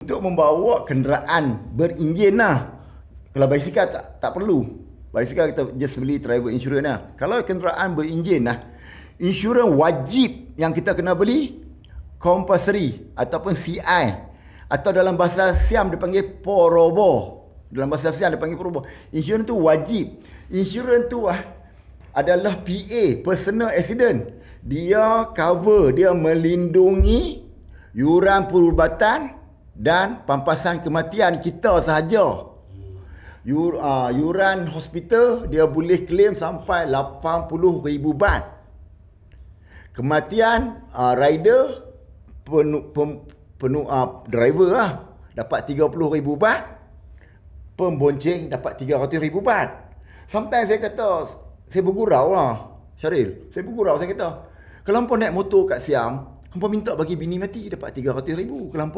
Untuk membawa kenderaan berenjin lah. Kalau basikal tak, tak perlu. Basikal kita just beli travel insurance lah. Kalau kenderaan berenjin lah, insurans wajib yang kita kena beli compulsory ataupun CI atau dalam bahasa Siam dipanggil porobo. Dalam bahasa Siam dipanggil porobo. Insurans tu wajib. Insurans tu ah adalah PA, personal accident. Dia cover, dia melindungi yuran perubatan dan pampasan kematian kita sahaja. Yur, uh, yuran hospital dia boleh claim sampai 80,000 baht. Kematian uh, rider penu, pem, penu, uh, driver lah dapat 30,000 baht. Pembonceng dapat 300,000 baht. Sometimes saya kata saya bergurau lah Syaril. Saya bergurau saya kata kalau hampa naik motor kat Siam, hampa minta bagi bini mati dapat 300,000. Kalau hampa